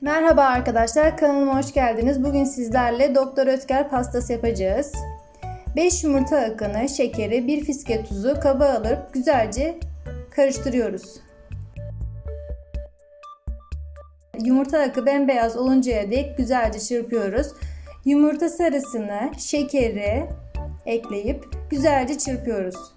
Merhaba arkadaşlar, kanalıma hoş geldiniz. Bugün sizlerle Doktor Ötker pastası yapacağız. 5 yumurta akını, şekeri, 1 fiske tuzu kaba alıp güzelce karıştırıyoruz. Yumurta akı bembeyaz oluncaya dek güzelce çırpıyoruz. Yumurta sarısını, şekeri ekleyip güzelce çırpıyoruz.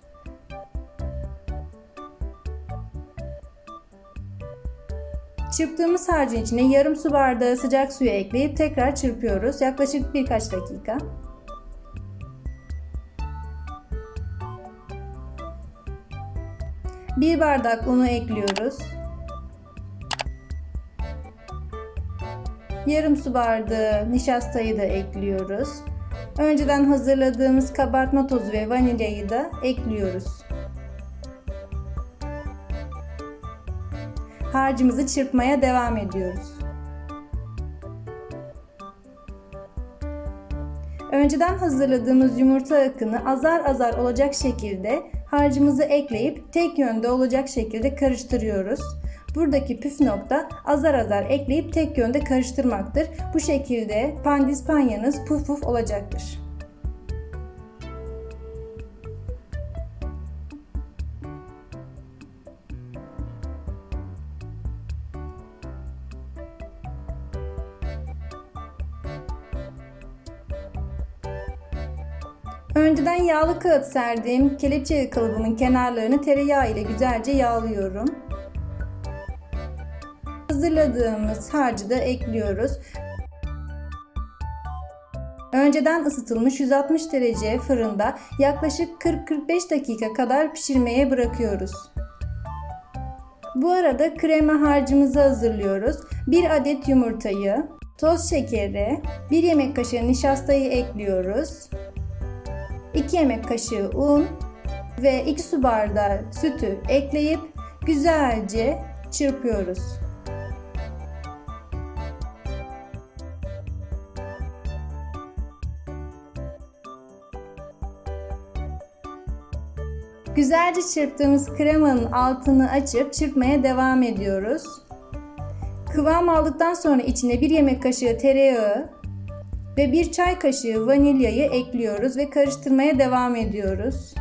Çırptığımız harcın içine yarım su bardağı sıcak suyu ekleyip tekrar çırpıyoruz. Yaklaşık birkaç dakika. Bir bardak unu ekliyoruz. Yarım su bardağı nişastayı da ekliyoruz. Önceden hazırladığımız kabartma tozu ve vanilyayı da ekliyoruz. Harcımızı çırpmaya devam ediyoruz. Önceden hazırladığımız yumurta akını azar azar olacak şekilde harcımızı ekleyip tek yönde olacak şekilde karıştırıyoruz. Buradaki püf nokta azar azar ekleyip tek yönde karıştırmaktır. Bu şekilde pandispanyanız puf puf olacaktır. Önceden yağlı kağıt serdiğim kelepçe kalıbımın kenarlarını tereyağı ile güzelce yağlıyorum. Hazırladığımız harcı da ekliyoruz. Önceden ısıtılmış 160 derece fırında yaklaşık 40-45 dakika kadar pişirmeye bırakıyoruz. Bu arada krema harcımızı hazırlıyoruz. 1 adet yumurtayı, toz şekeri, 1 yemek kaşığı nişastayı ekliyoruz. 2 yemek kaşığı un ve 2 su bardağı sütü ekleyip güzelce çırpıyoruz. Güzelce çırptığımız kremanın altını açıp çırpmaya devam ediyoruz. Kıvam aldıktan sonra içine 1 yemek kaşığı tereyağı, ve bir çay kaşığı vanilyayı ekliyoruz ve karıştırmaya devam ediyoruz.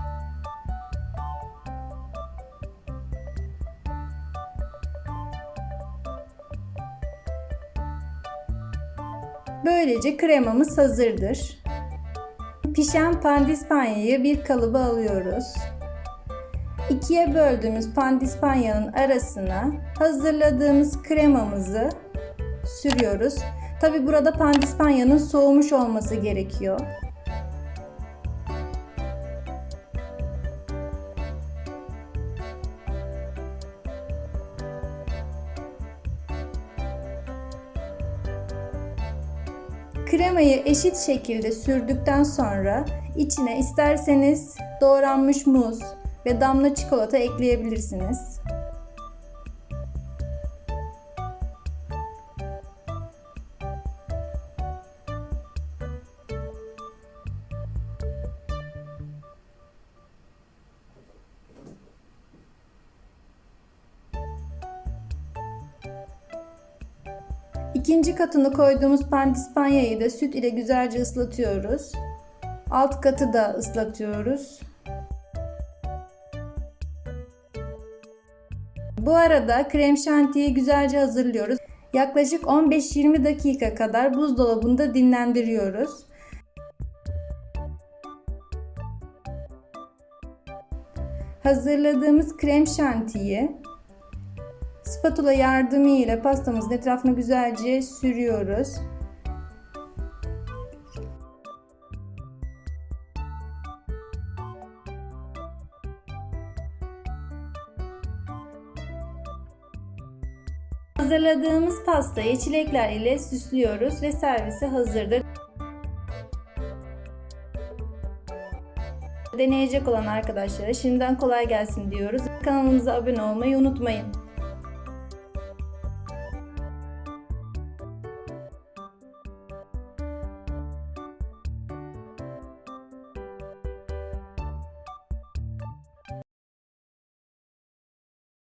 Böylece kremamız hazırdır. Pişen pandispanyayı bir kalıba alıyoruz. İkiye böldüğümüz pandispanyanın arasına hazırladığımız kremamızı sürüyoruz Tabi burada pandispanyanın soğumuş olması gerekiyor. Kremayı eşit şekilde sürdükten sonra içine isterseniz doğranmış muz ve damla çikolata ekleyebilirsiniz. İkinci katını koyduğumuz pandispanyayı da süt ile güzelce ıslatıyoruz. Alt katı da ıslatıyoruz. Bu arada krem şantiyi güzelce hazırlıyoruz. Yaklaşık 15-20 dakika kadar buzdolabında dinlendiriyoruz. Hazırladığımız krem şantiyi Spatula yardımıyla pastamızın etrafına güzelce sürüyoruz. Hazırladığımız pastayı çilekler ile süslüyoruz ve servise hazırdır. Deneyecek olan arkadaşlara şimdiden kolay gelsin diyoruz. Kanalımıza abone olmayı unutmayın.